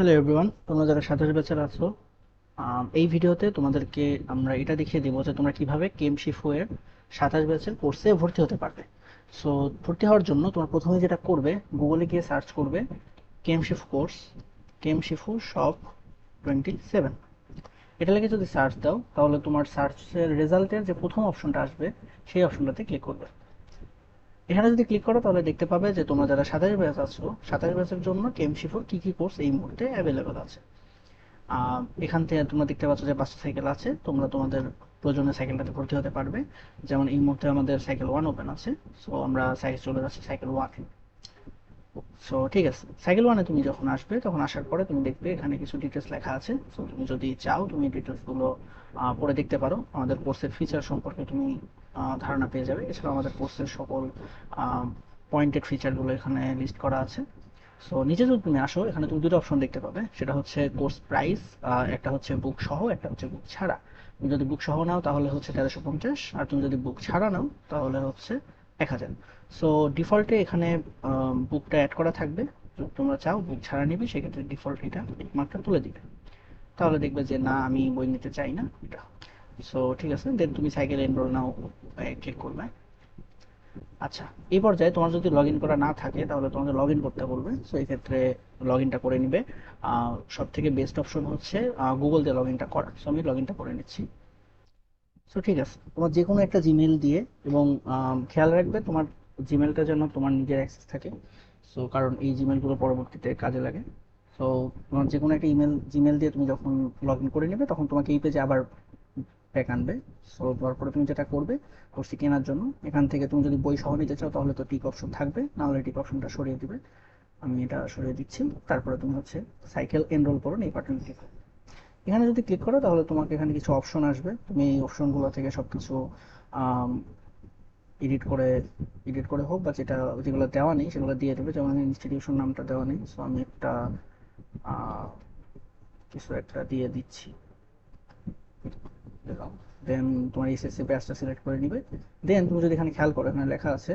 Hello everyone তোমরা যারা সাতাশ ব্যাচের আছো এই ভিডিওতে তোমাদেরকে আমরা এটা দেখিয়ে দেবো যে তোমরা কীভাবে কেম শিফু এর সাতাশ ব্যাচের কোর্সে ভর্তি হতে পারবে। সো ভর্তি হওয়ার জন্য তোমরা প্রথমে যেটা করবে গুগলে গিয়ে সার্চ করবে শিফু কোর্স কেম শিফু শপ টোয়েন্টি সেভেন এটা লিখে যদি সার্চ দাও, তাহলে তোমার সার্চের রেজাল্টের যে প্রথম অপশনটা আসবে, সেই অপশনটাতে ক্লিক করবে। এখানে যদি ক্লিক করো তাহলে দেখতে পাবে যে তোমরা যারা সাতাশ ব্যাচ আছো সাতাশ ব্যাচের জন্য কেম ফোর কি কি কোর্স এই মুহূর্তে অ্যাভেলেবেল আছে। এখান থেকে তোমরা দেখতে পাচ্ছ যে পাঁচটা সাইকেল আছে। তোমরা তোমাদের প্রয়োজনীয় সাইকেলটাতে ভর্তি হতে পারবে। যেমন এই মুহূর্তে আমাদের সাইকেল ওয়ান ওপেন আছে। সো আমরা সাইকেল চলে যাচ্ছি সাইকেল ওয়ান সো ঠিক আছে। সাইকেল ওয়ানে তুমি যখন আসবে তখন আসার পরে তুমি দেখবে এখানে কিছু ডিটেলস লেখা আছে। সো তুমি যদি চাও তুমি ডিটেলসগুলো আহ, পড়ে দেখতে পারো। আমাদের কোর্সের ফিচার সম্পর্কে তুমি ধারণা পেয়ে যাবে। এছাড়াও আমাদের কোর্সের সকল পয়েন্টেড ফিচারগুলো এখানে লিস্ট করা আছে। সো নিচে যদি তুমি আসো, এখানে তুমি দুটো অপশন দেখতে পাবে। সেটা হচ্ছে কোর্স প্রাইস একটা হচ্ছে বুক সহ, একটা হচ্ছে বুক ছাড়া। তুমি যদি বুক সহ নাও, তাহলে হচ্ছে তেরোশো পঞ্চাশ। আর তুমি যদি বুক ছাড়া নাও, তাহলে হচ্ছে এক হাজার। সো ডিফল্টে এখানে বুকটা অ্যাড করা থাকবে। তোমরা চাও বুক ছাড়া নিবে, সেক্ষেত্রে ডিফল্ট এটা মার্কটা তুলে দিবে। তাহলে দেখবে যে, না, আমি বই নিতে চাই না। এটা। সো ঠিক আছে দেন তুমি সাইকেল এনরোল নাও ক্লিক করবে। আচ্ছা এই পর্যায়ে তোমার যদি লগ করা না থাকে, তাহলে তোমাকে লগ করতে বলবে। সো এই ক্ষেত্রে লগ করে নিবে। সব থেকে বেস্ট অপশন হচ্ছে গুগল দিয়ে লগ করা। সো আমি লগ করে নিচ্ছি। সো ঠিক আছে, তোমার যে কোনো একটা জিমেল দিয়ে এবং খেয়াল রাখবে, তোমার জিমেলটা যেন তোমার নিজের অ্যাক্সেস থাকে। সো কারণ এই জিমেলগুলো পরবর্তীতে কাজে লাগে। সো তোমার যে কোনো একটা ইমেল জিমেল দিয়ে তুমি যখন লগ ইন করে নেবে, তখন তোমাকে এই পেজে আবার ব্যাক আনবে সো তারপরে তুমি যেটা করবে কোর্সটি কেনার জন্য, এখান থেকে তুমি যদি বই সহ নিতে চাও তাহলে তো টিক অপশন থাকবে নাহলে টিক অপশনটা সরিয়ে দিবে। আমি এটা সরিয়ে দিচ্ছি, তারপরে তুমি হচ্ছে সাইকেল এনরোল করো, এই বাটন এখানে যদি ক্লিক করো তাহলে তোমাকে এখানে কিছু অপশন আসবে। তুমি এই অপশনগুলো থেকে সবকিছু এডিট করে এডিট করে হোক বা যেটা, যেগুলো দেওয়া নেই সেগুলো দিয়ে দেবে। যেমন ইনস্টিটিউশন নামটা দেওয়া নেই সো আমি একটা কিছু একটা দিয়ে দিচ্ছি। দেন তোমার এসএসসি ব্যাচটা সিলেক্ট করে নিবে। দেন তুমি যদি এখানে খেয়াল করো, এখানে লেখা আছে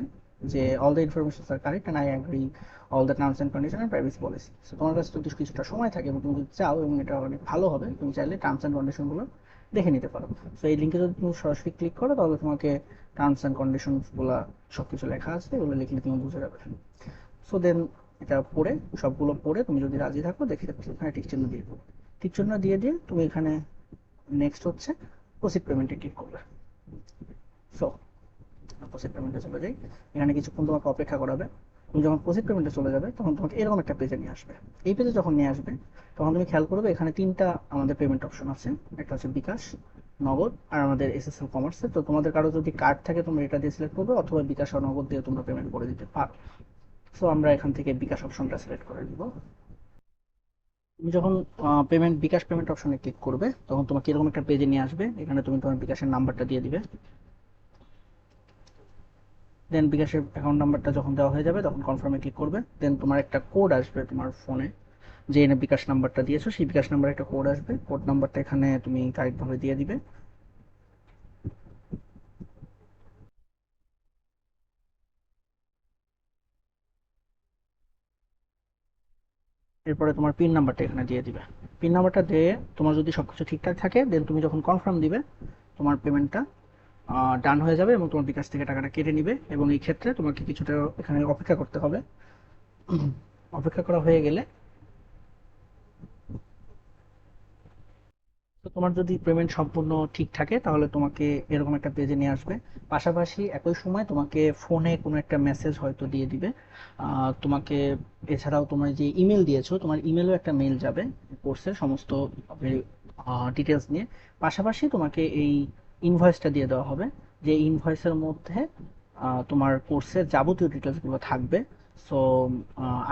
যে all the information are correct and I agree all the terms and condition and privacy policy so তোমার কাছে যদি কিছুটা সময় থাকে এবং তুমি যদি চাও এবং এটা অনেক ভালো হবে, তুমি চাইলে টার্মস এন্ড কন্ডিশনগুলো দেখে নিতে পারো। সো এই লিঙ্কে যদি তুমি সরাসরি ক্লিক করো, তাহলে তোমাকে টার্মস এন্ড কন্ডিশনসগুলো সব কিছু লেখা আছে, এগুলো লিখলে তুমি বুঝে যাবে। সো দেন এটা পড়ে, সবগুলো পড়ে, তুমি যদি রাজি থাকো, দেখে এখানে টিক চিহ্ন দিয়ে দেবো টিক চিহ্ন দিয়ে দিয়ে তুমি এখানে নেক্সট হচ্ছে প্রসিড পেমেন্টে ক্লিক করবে। সো প্রসিড পেমেন্টে চলে যাই। এখানে কিছুক্ষণ তোমাকে অপেক্ষা করাবে। তুমি যখন প্রসিড পেমেন্টে চলে যাবে, তখন তোমাকে এরকম একটা পেজে নিয়ে আসবে। এই পেজে যখন নিয়ে আসবে, তখন তুমি খেয়াল করবে এখানে তিনটা আমাদের পেমেন্ট অপশন আছে। একটা হচ্ছে বিকাশ, নগদ আর আমাদের এসএসএল কমার্সে তো তোমাদের কারও যদি কার্ড থাকে, তোমরা এটা দিয়ে সিলেক্ট করবে অথবা বিকাশ আর নগদ দিয়ে তোমরা পেমেন্ট করে দিতে পারো। সো আমরা এখান থেকে বিকাশ অপশনটা সিলেক্ট করে দিব তুমি যখন পেমেন্ট বিকাশ পেমেন্ট অপশনে ক্লিক করবে, তখন তোমাকে এরকম একটা পেজে নিয়ে আসবে, এখানে তুমি তোমার বিকাশের নাম্বারটা দিয়ে দিবে। দেন বিকাশের অ্যাকাউন্ট নাম্বারটা যখন দেওয়া হয়ে যাবে, তখন কনফার্মে ক্লিক করবে। দেন তোমার একটা কোড আসবে তোমার ফোনে যে এনে বিকাশ নাম্বারটা দিয়েছ, সেই বিকাশ নাম্বারে একটা কোড আসবে। কোড নাম্বারটা এখানে তুমি কারেক্টভাবে দিয়ে দিবে। এরপরে তোমার পিন নাম্বারটা এখানে দিয়ে দিবে। পিন নাম্বারটা দিয়ে তোমার যদি সব কিছু ঠিকঠাক থাকে দেন তুমি যখন কনফার্ম দিবে, তোমার পেমেন্টটা ডান হয়ে যাবে এবং তোমার বিকাশ থেকে টাকাটা কেটে নিবে এবং এই ক্ষেত্রে তোমাকে কিছুটা এখানে অপেক্ষা করতে হবে। অপেক্ষা করা হয়ে গেলে তোমার যদি পেমেন্ট সম্পূর্ণ ঠিক থাকে, তাহলে তোমাকে এরকম একটা পেজে নিয়ে আসবে। পাশাপাশি একই সময় তোমাকে ফোনে কোনো একটা মেসেজ হয়তো দিয়ে দিবে। তোমাকে এছাড়াও তোমার যে ইমেল দিয়েছ, তোমার ইমেলও একটা মেল যাবে কোর্সের সমস্ত ডিটেলস নিয়ে। পাশাপাশি তোমাকে এই ইনভয়েসটা দিয়ে দেওয়া হবে, যে ইনভয়েসের মধ্যে তোমার কোর্সের যাবতীয় ডিটেলসগুলো থাকবে। সো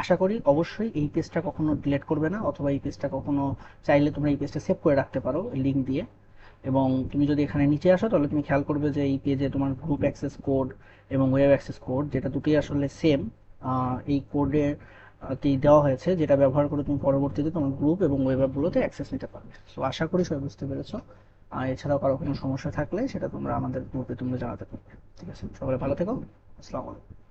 আশা করি অবশ্যই এই পেজটা কখনো ডিলিট করবে না, অথবা এই পেজটা কখনো চাইলে তোমরা এই পেজটা সেভ করে রাখতে পারো লিঙ্ক দিয়ে। এবং তুমি যদি এখানে নিচে আসো, তাহলে তুমি খেয়াল করবে যে এই পেজে তোমার গ্রুপ অ্যাক্সেস কোড এবং ওয়েব অ্যাক্সেস কোড যেটা দুটোই আসলে সেম এই কোডে দেওয়া হয়েছে, যেটা ব্যবহার করে তুমি পরবর্তীতে তোমার গ্রুপ এবং ওয়েব অ্যাপগুলোতে অ্যাক্সেস নিতে পারবে। সো আশা করি সবাই বুঝতে পেরেছ। আর এছাড়াও কারও কোনো সমস্যা থাকলে সেটা তোমরা আমাদের গ্রুপে তোমরা জানাতে পারবে। ঠিক আছে? সবাই ভালো থেকো। আসসালামু আলাইকুম।